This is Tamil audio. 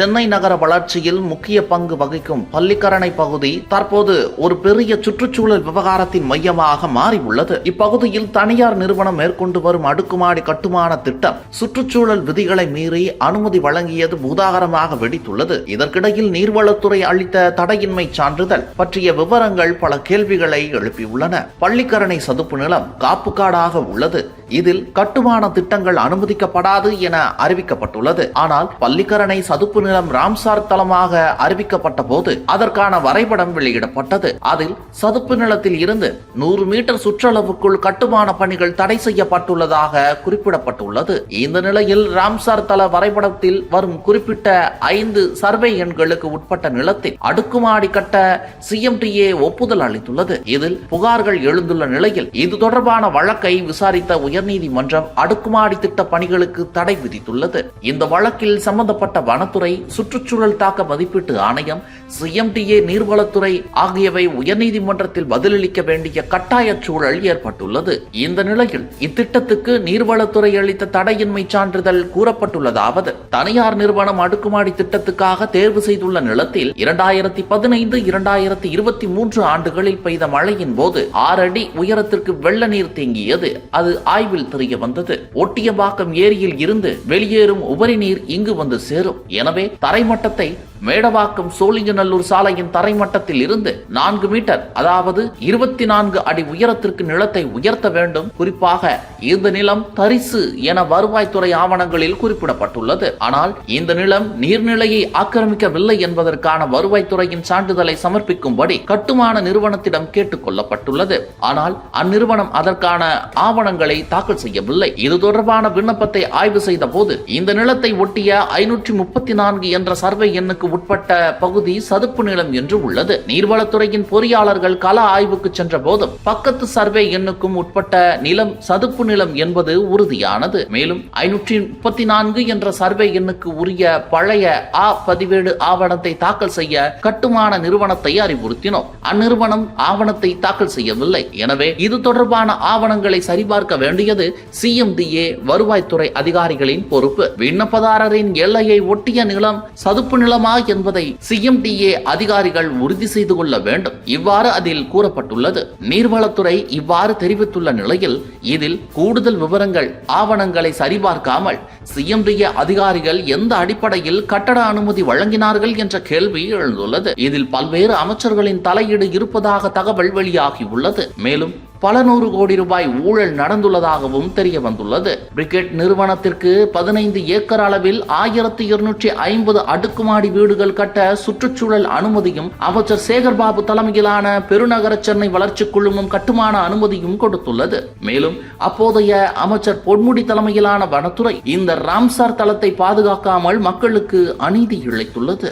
சென்னை நகர வளர்ச்சியில் முக்கிய பங்கு வகிக்கும் பள்ளிக்கரணை பகுதி தற்போது ஒரு பெரிய சுற்றுச்சூழல் விவகாரத்தின் மையமாக மாறியுள்ளது. இப்பகுதியில் தனியார் நிறுவனம் மேற்கொண்டு வரும் அடுக்குமாடி கட்டுமான திட்டம் சுற்றுச்சூழல் விதிகளை மீறி அனுமதி வழங்கியது பூதாகரமாக வெடித்துள்ளது. இதற்கிடையில் நீர்வளத்துறை அளித்த தடையின்மை சான்றிதழ் பற்றிய விவரங்கள் பல கேள்விகளை எழுப்பியுள்ளன. பள்ளிக்கரணை சதுப்பு நிலம் காப்புக்காடாக உள்ளது. இதில் கட்டுமான திட்டங்கள் அனுமதிக்கப்படாது என அறிவிக்கப்பட்டுள்ளது. ஆனால் பள்ளிக்கரணை சதுப்பு நிலம் ராம்சார் தளமாக அறிவிக்கப்பட்ட போது அதற்கான வரைபடம் வெளியிடப்பட்டது. அதில் சதுப்பு நிலத்தில் இருந்து நூறு மீட்டர் சுற்றளவுக்குள் கட்டுமான பணிகள் தடை செய்யப்பட்டுள்ளதாக குறிப்பிடப்பட்டுள்ளது. இந்த நிலையில் ராம்சார் தள வரைபடத்தில் வரும் குறிப்பிட்ட ஐந்து சர்வே எண்களுக்கு உட்பட்ட நிலத்தில் அடுக்குமாடி கட்ட சிஎம்டிஏ ஒப்புதல் அளித்துள்ளது. இதில் புகார்கள் எழுந்துள்ள நிலையில் இது தொடர்பான வழக்கை விசாரித்த உயர் உயர்நீதிமன்றம் அடுக்குமாடி திட்ட பணிகளுக்கு தடை விதித்துள்ளது. இந்த வழக்கில் சம்பந்தப்பட்ட வனத்துறை சுற்றுச்சூழல் தாக்க மதிப்பீட்டு ஆணையம் சிஎம்டிஏ நீர்வளத்துறை ஆகியவை உயர்நீதிமன்றத்தில் பதிலளிக்க வேண்டிய கட்டாய சூழல் ஏற்பட்டுள்ளது. இந்த நிலையில் இத்திட்டத்துக்கு நீர்வளத்துறை அளித்த தடையின்மை சான்றிதழ் கூறப்பட்டுள்ளதாவது. தனியார் நிறுவனம் அடுக்குமாடி திட்டத்துக்காக தேர்வு செய்துள்ள நிலத்தில் இரண்டாயிரத்தி பதினைந்து இரண்டாயிரத்தி இருபத்தி மூன்று ஆண்டுகளில் பெய்த மழையின் போது ஆறு அடி உயரத்திற்கு வெள்ள நீர் தேங்கியது. அது ஆய்வு ஆய்வில் தெரிய வந்தது. ஒட்டியம்பாக்கம் ஏரியில் இருந்து வெளியேறும் உபரி நீர் இங்கு வந்து சேரும். எனவே தரைமட்டத்தை மேடவாக்கம் சோழிங்கநல்லூர் சாலையின் தரைமட்டத்தில் இருந்து நான்கு மீட்டர் அதாவது இருபத்தி நான்கு அடி உயரத்திற்கு நிலத்தை உயர்த்த வேண்டும். குறிப்பாக இந்த நிலம் தரிசு என வருவாய்த்துறை ஆவணங்களில் குறிப்பிடப்பட்டுள்ளது. ஆனால் இந்த நிலம் நீர்நிலையை ஆக்கிரமிக்கவில்லை என்பதற்கான வருவாய்த்துறையின் சான்றிதழை சமர்ப்பிக்கும்படி கட்டுமான நிறுவனத்திடம் கேட்டுக் கொள்ளப்பட்டுள்ளது. ஆனால் அந்நிறுவனம் அதற்கான ஆவணங்களை தாக்கல் செய்யவில்லை. இது தொடர்பான விண்ணப்பத்தை ஆய்வு செய்த போது இந்த நிலத்தை ஒட்டிய ஐநூற்றி முப்பத்தி நான்கு என்ற சர்வே எண்ணுக்கு உட்பட்ட பகுதி சதுப்பு நிலம் என்று உள்ளது. நீர்வளத்துறையின் பொறியாளர்கள் கள ஆய்வுக்கு சென்ற போதும் பக்கத்து சர்வே எண்ணுக்கும் உட்பட்ட நிலம் சதுப்பு நிலம் என்பது உறுதியானது. மேலும் ஐநூற்றி முப்பத்தி நான்கு என்ற சர்வே எண்ணுக்கு உரிய பழைய ஆ பதிவேடு ஆவணத்தை தாக்கல் செய்ய கட்டுமான நிறுவனத்தை அறிவுறுத்தினோம். அந்நிறுவனம் ஆவணத்தை தாக்கல் செய்யவில்லை. எனவே இது தொடர்பான ஆவணங்களை சரிபார்க்க வேண்டியது சிஎம்டிஏ வருவாய்த்துறை அதிகாரிகளின் பொறுப்பு. விண்ணப்பதாரரின் எல்லையை ஒட்டிய நிலம் சதுப்பு நிலமா என்பதை சிஎம்டிஏ அதிகாரிகள் உறுதி செய்து கொள்ள வேண்டும். இவ்வாறு அதில் கூறப்பட்டுள்ளது. நீர்வளத்துறை இவ்வாறு தெரிவித்துள்ள நிலையில் இதில் கூடுதல் விவரங்கள் ஆவணங்களை சரிபார்க்காமல் சிஎம்டிஏ அதிகாரிகள் எந்த அடிப்படையில் கட்டட அனுமதி வழங்கினார்கள் என்ற கேள்வி எழுந்துள்ளது. இதில் பல்வேறு அமைச்சர்களின் தலையீடு இருப்பதாக தகவல் வெளியாகியுள்ளது மேலும் பல நூறு கோடி ரூபாய் ஊழல் நடந்துள்ளதாகவும் தெரிய வந்துள்ளது பிரிகெட் நிறுவனத்திற்கு பதினைந்து ஏக்கர் அளவில் ஆயிரத்தி இருநூற்றி ஐம்பது அடுக்குமாடி வீடுகள் கட்ட சுற்றுச்சூழல் அனுமதியும் அமைச்சர் சேகர்பாபு தலைமையிலான பெருநகர சென்னை வளர்ச்சி குழுமம் கட்டுமான அனுமதியும் கொடுத்துள்ளது. மேலும் அப்போதைய அமைச்சர் பொன்முடி தலைமையிலான வனத்துறை இந்த ராம்சார் தளத்தை பாதுகாக்காமல் மக்களுக்கு அநீதி இழைத்துள்ளது.